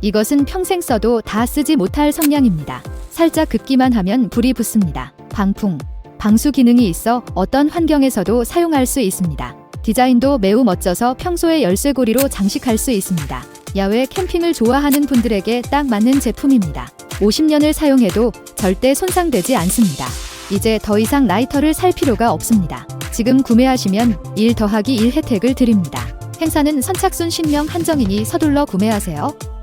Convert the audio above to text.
이것은 평생 써도 다 쓰지 못할 성냥입니다. 살짝 긋기만 하면 불이 붙습니다. 방풍, 방수 기능이 있어 어떤 환경에서도 사용할 수 있습니다. 디자인도 매우 멋져서 평소에 열쇠고리로 장식할 수 있습니다. 야외 캠핑을 좋아하는 분들에게 딱 맞는 제품입니다. 50년을 사용해도 절대 손상되지 않습니다. 이제 더 이상 라이터를 살 필요가 없습니다. 지금 구매하시면 1 더하기 1 혜택을 드립니다. 행사는 선착순 10명 한정이니 서둘러 구매하세요.